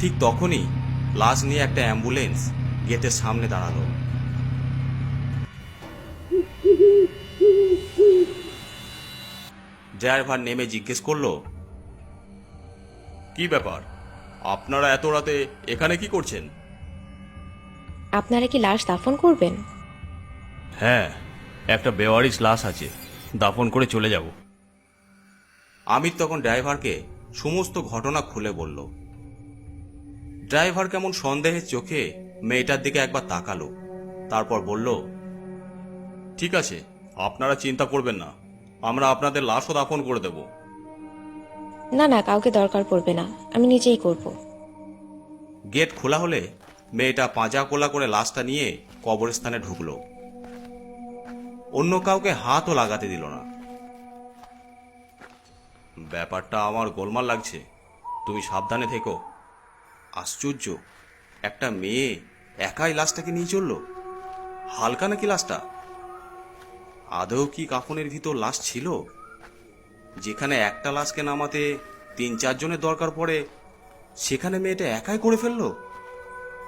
ঠিক তখনই লাশ নিয়ে একটা অ্যাম্বুলেন্স গেটের সামনে দাঁড়াল। ড্রাইভার নেমে জিজ্ঞেস করল কি ব্যাপার? আপনারা এত রাতে এখানে কি করছেন? আপনারা কি লাশ দাফন করবেন? হ্যাঁ একটা বেওয়ারিশ লাশ আছে দাফন করে চলে যাব। আমির তখন ড্রাইভারকে সমস্ত ঘটনা খুলে বলল। ড্রাইভার কেমন সন্দেহের চোখে মেয়েটার দিকে একবার তাকালো তারপর বলল ঠিক আছে আপনারা চিন্তা করবেন না আমরা আপনাদের লাশও দাফন করে দেব। না না কাউকে দরকার পড়বে না আমি নিজেই করব। গেট খোলা হলে মেয়েটা পাঁজা কোলা করে লাশটা নিয়ে কবরস্থানে ঢুকলো। অন্য কাউকে হাতও লাগাতে দিল না। ব্যাপারটা আমার গোলমাল লাগছে তুমি সাবধানে থেকো। আশ্চর্য, একটা মেয়ে একাই লাশটাকে নিয়ে চলল? হালকা নাকি লাশটা? আদৌ কি কাফনের ভিতর লাশ ছিল? যেখানে একটা লাশকে নামাতে তিন চারজনের দরকার পড়ে, সেখানে মেয়েটা একাই করে ফেলল?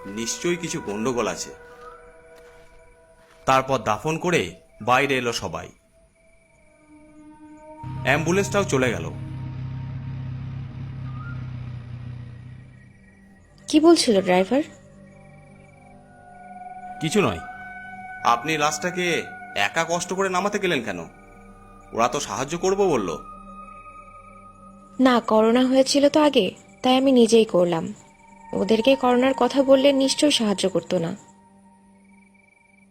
নিশ্চয়ই কিছু গন্ডগোল আছে। তারপর দাফন করে বাইরে এলো সবাই। অ্যাম্বুলেন্সটাও চলে গেল। কি বলছিল ড্রাইভার? কিছু নয়। আপনি লাশটাকে একা কষ্ট করে নামাতে গেলেন কেন? ওরা তো সাহায্য করব বলল। না করোনা হয়েছিল তো আগে তাই আমি নিজেই করলাম। ওদেরকে করোনার কথা বললে নিশ্চয়ই সাহায্য করতো না।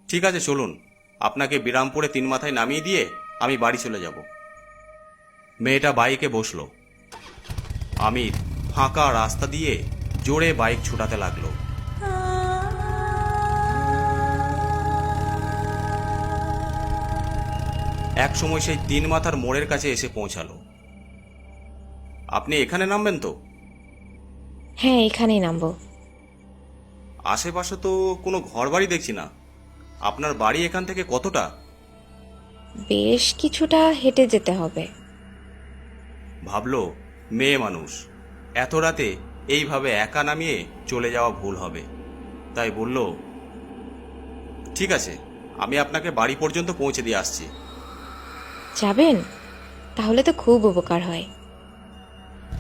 ঠিক আছে চলুন। আপনাকে বিরামপুরে তিন মাথায় নামিয়ে দিয়ে আমি বাড়ি চলে যাব। মেয়েটা বাইকে বসল। আমির ফাঁকা রাস্তা দিয়ে জোরে বাইক ছুটাতে লাগল। এক সময় সেই তিন মাথার মোড়ের কাছে এসে পৌঁছালো। আপনি এখানে নামবেন তো? হ্যাঁ এখানেই নামবো। আশেপাশে তো কোনো ঘরবাড়ি দেখছি না। আপনার বাড়ি এখান থেকে কতটা? বেশ কিছুটা হেঁটে যেতে হবে। ভাবলো মেয়ে মানুষ এত রাতে এইভাবে একা নামিয়ে চলে যাওয়া ভুল হবে। তাই বলল ঠিক আছে আমি আপনাকে বাড়ি পর্যন্ত পৌঁছে দিয়ে আসছি। যাবেন? তাহলে তো খুব উপকার হয়।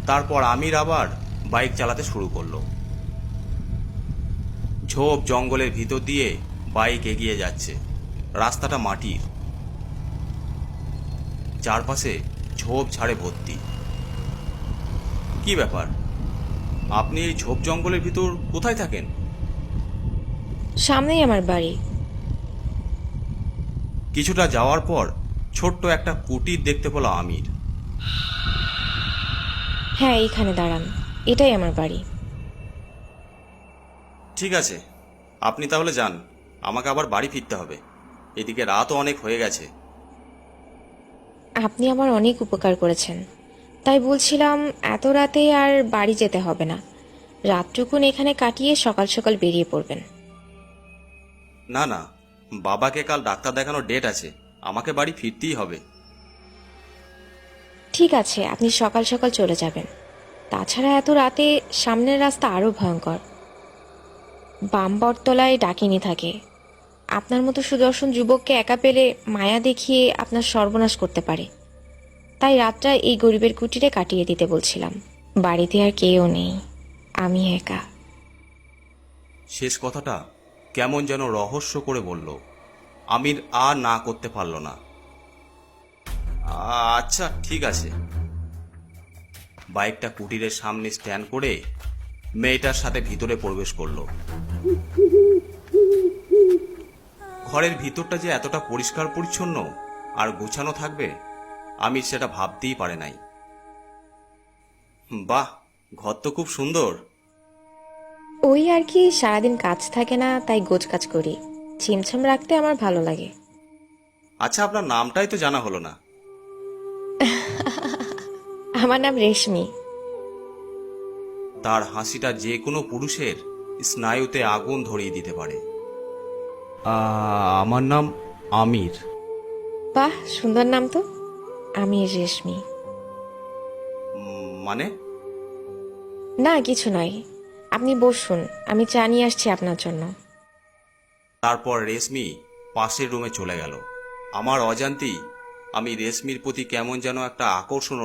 তারপর আমির আবার বাইক চালাতে শুরু করল। ঝোপ জঙ্গলের ভিতর দিয়ে বাইক এগিয়ে যাচ্ছে। রাস্তাটা মাটির। চারপাশে ঝোপ ঝাড়ে ভর্তি। কি ব্যাপার? আপনি এই ঝোপ জঙ্গলের ভিতর কোথায় থাকেন? সামনেই আমার বাড়ি। কিছুটা যাওয়ার পর ছোট্ট একটা কুটির দেখতে পেল আমির। হ্যাঁ এইখানে দাঁড়ান। এটাই আমার বাড়ি। ঠিক আছে আপনি তাহলে যান। আমাকে আবার বাড়ি ফিরতে হবে। এদিকে রাতও অনেক হয়ে গেছে। আপনি আমার অনেক উপকার করেছেন। তাই বলছিলাম এত রাতে আর বাড়ি যেতে হবে না। রাতটুকুন এখানে কাটিয়ে সকাল সকাল বেরিয়ে পড়বেন। না না। বাবাকে কাল ডাক্তার দেখানোর ডেট আছে। আমাকে বাড়ি ফিরতেই হবে। ঠিক আছে আপনি সকাল সকাল চলে যাবেন। তাছাড়া এত রাতে সামনের রাস্তা আরও ভয়ঙ্কর। বাম বটতলায় ডাকিনি থাকে। আপনার মতো সুদর্শন যুবককে একা পেলে মায়া দেখিয়ে আপনার সর্বনাশ করতে পারে। তাই রাতটা এই গরিবের কুটিরে কাটিয়ে দিতে বলছিলাম। বাড়িতে আর কেউ নেই। আমি একা। শেষ কথাটা কেমন যেন রহস্য করে বলল। আমির আর না করতে পারল না। আচ্ছা ঠিক আছে। বাইকটা কুটিরের সামনে স্ট্যান্ড করে মেয়েটার সাথে ভিতরে প্রবেশ করল। ঘরের ভিতরটা যে এতটা পরিষ্কার পরিচ্ছন্ন আর গোছানো থাকবে আমি সেটা ভাবতেই পারে নাই। বাহ ঘর তো খুব সুন্দর। ওই আর কি সারাদিন কাজ থাকে না তাই গোছ কাজ করি। ছিমছাম রাখতে আমার ভালো লাগে। আচ্ছা আপনার নামটাই তো জানা হলো না। আমার নাম রেশমি। তার হাসিটা যে কোনো পুরুষের স্নায়ুতে আগুন ধরিয়ে দিতে পারে। আমার নাম আমির। বাহ সুন্দর নাম তো। আমি রেশমি। মানে? না কিছু নয়। আপনি বসুন আমি চা নিয়ে আসছি আপনার জন্য। তারপর রেশমি পাশের রুমে চলে গেল। আমার অজান্তি আমি রেশমির প্রতি কেমন যেন একটা আকর্ষণ